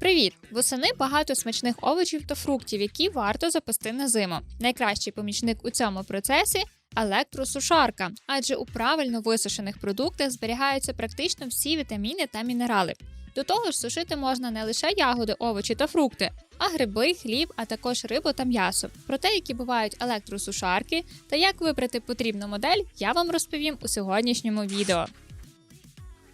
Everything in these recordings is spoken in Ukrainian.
Привіт! Восени багато смачних овочів та фруктів, які варто запасти на зиму. Найкращий помічник у цьому процесі електросушарка, адже у правильно висушених продуктах зберігаються практично всі вітаміни та мінерали. До того ж, сушити можна не лише ягоди, овочі та фрукти, а гриби, хліб, а також рибу та м'ясо. Про те, які бувають електросушарки та як вибрати потрібну модель, я вам розповім у сьогоднішньому відео.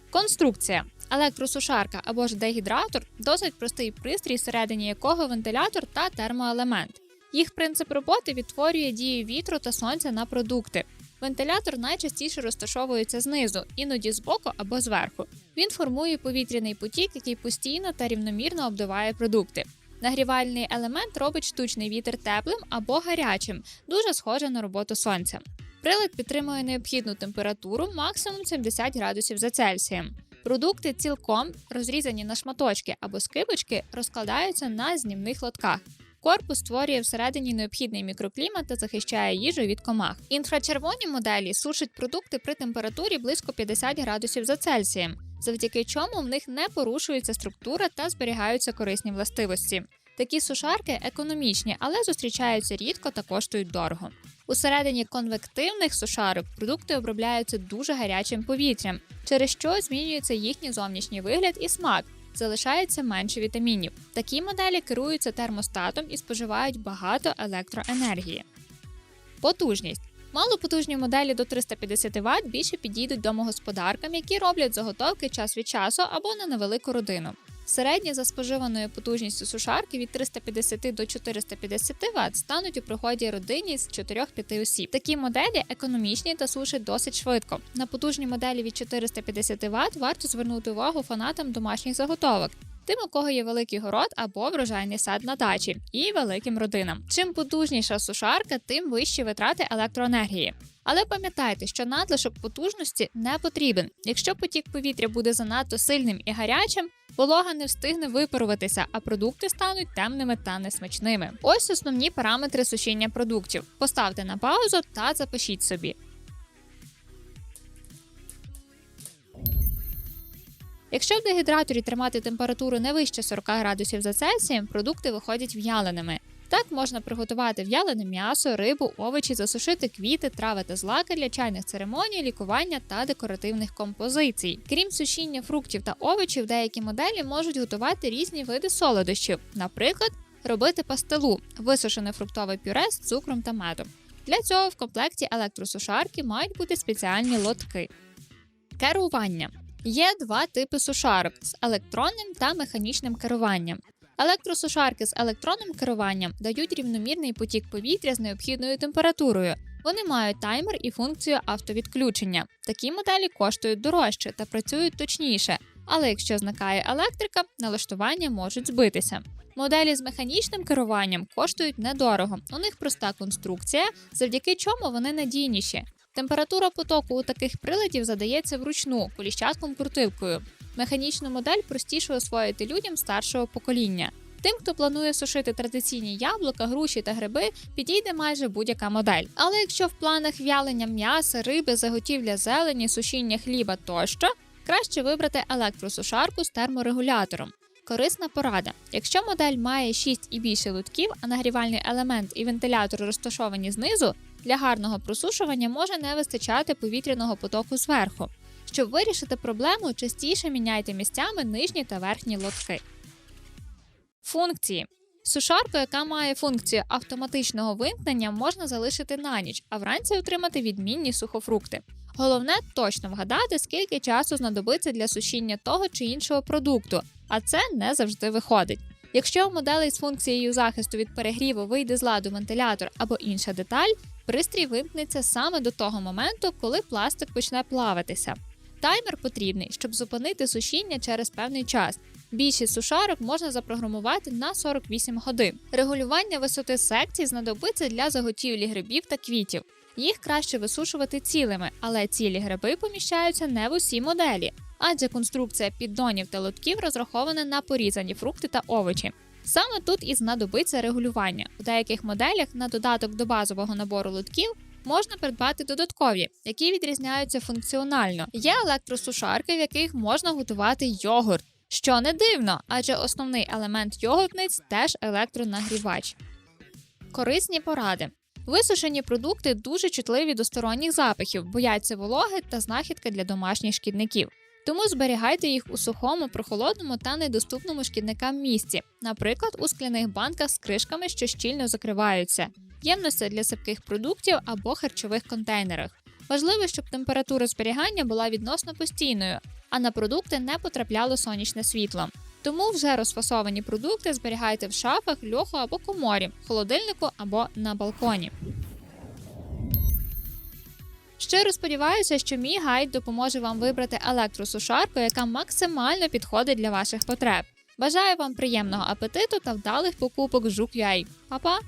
Конструкція. Електросушарка або ж дегідратор досить простий пристрій, всередині якого вентилятор та термоелемент. Їх принцип роботи відтворює дію вітру та сонця на продукти. Вентилятор найчастіше розташовується знизу, іноді збоку або зверху. Він формує повітряний потік, який постійно та рівномірно обдуває продукти. Нагрівальний елемент робить штучний вітер теплим або гарячим, дуже схоже на роботу сонця. Прилад підтримує необхідну температуру максимум 70 градусів за Цельсієм. Продукти цілком розрізані на шматочки або скибочки розкладаються на знімних лотках. Корпус створює всередині необхідний мікроклімат та захищає їжу від комах. Інфрачервоні моделі сушать продукти при температурі близько 50 градусів за Цельсієм, завдяки чому в них не порушується структура та зберігаються корисні властивості. Такі сушарки економічні, але зустрічаються рідко та коштують дорого. Усередині конвективних сушарок продукти обробляються дуже гарячим повітрям, через що змінюється їхній зовнішній вигляд і смак. Залишається менше вітамінів. Такі моделі керуються термостатом і споживають багато електроенергії. Потужність. Малопотужні моделі до 350 Вт більше підійдуть домогосподаркам, які роблять заготовки час від часу або на невелику родину. Середня за споживаною потужністю сушарки від 350 до 450 Вт стануть у проході родині з 4-5 осіб. Такі моделі економічні та сушать досить швидко. На потужні моделі від 450 Вт варто звернути увагу фанатам домашніх заготовок. Тим, у кого є великий город або врожайний сад на дачі, і великим родинам. Чим потужніша сушарка, тим вищі витрати електроенергії. Але пам'ятайте, що надлишок потужності не потрібен. Якщо потік повітря буде занадто сильним і гарячим, волога не встигне випаруватися, а продукти стануть темними та несмачними. Ось основні параметри сушіння продуктів. Поставте на паузу та запишіть собі. Якщо в дегідраторі тримати температуру не вище 40 градусів за Цельсієм, продукти виходять в'яленими. Так можна приготувати в'ялене м'ясо, рибу, овочі, засушити квіти, трави та злаки для чайних церемоній, лікування та декоративних композицій. Крім сушіння фруктів та овочів, деякі моделі можуть готувати різні види солодощів, наприклад, робити пастилу, висушене фруктове пюре з цукром та медом. Для цього в комплекті електросушарки мають бути спеціальні лотки. Керування. Є два типи сушарок з електронним та механічним керуванням. Електросушарки з електронним керуванням дають рівномірний потік повітря з необхідною температурою. Вони мають таймер і функцію автовідключення. Такі моделі коштують дорожче та працюють точніше, але якщо зникає електрика, налаштування можуть збитися. Моделі з механічним керуванням коштують недорого. У них проста конструкція, завдяки чому вони надійніші. Температура потоку у таких приладів задається вручну коліщатком крутилкою. Механічну модель простіше освоїти людям старшого покоління. Тим, хто планує сушити традиційні яблука, груші та гриби, підійде майже будь-яка модель. Але якщо в планах в'ялення м'яса, риби, заготівля зелені, сушіння хліба тощо, краще вибрати електросушарку з терморегулятором. Корисна порада. Якщо модель має 6 і більше лутків, а нагрівальний елемент і вентилятор розташовані знизу, для гарного просушування може не вистачати повітряного потоку зверху. Щоб вирішити проблему, частіше міняйте місцями нижні та верхні лотки. Функції. Сушарку, яка має функцію автоматичного вимкнення, можна залишити на ніч, а вранці отримати відмінні сухофрукти. Головне точно вгадати, скільки часу знадобиться для сушіння того чи іншого продукту, а це не завжди виходить. Якщо у моделей з функцією захисту від перегріву вийде з ладу вентилятор або інша деталь, пристрій вимкнеться саме до того моменту, коли пластик почне плавитися. Таймер потрібний, щоб зупинити сушіння через певний час. Більшість сушарок можна запрограмувати на 48 годин. Регулювання висоти секцій знадобиться для заготівлі грибів та квітів. Їх краще висушувати цілими, але цілі гриби поміщаються не в усі моделі, адже конструкція піддонів та лотків розрахована на порізані фрукти та овочі. Саме тут і знадобиться регулювання. У деяких моделях на додаток до базового набору лотків можна придбати додаткові, які відрізняються функціонально. Є електросушарки, в яких можна готувати йогурт. Що не дивно, адже основний елемент йогуртниць теж електронагрівач. Корисні поради. Висушені продукти дуже чутливі до сторонніх запахів, бояться вологи та знахідки для домашніх шкідників. Тому зберігайте їх у сухому, прохолодному та недоступному шкідникам місці, наприклад, у скляних банках з кришками, що щільно закриваються, ємності для сипких продуктів або харчових контейнерах. Важливо, щоб температура зберігання була відносно постійною, а на продукти не потрапляло сонячне світло. Тому вже розфасовані продукти зберігайте в шафах, льоху або коморі, холодильнику або на балконі. Щиро сподіваюся, що мій гайд допоможе вам вибрати електросушарку, яка максимально підходить для ваших потреб. Бажаю вам приємного апетиту та вдалих покупок Жук.ua. Па-па!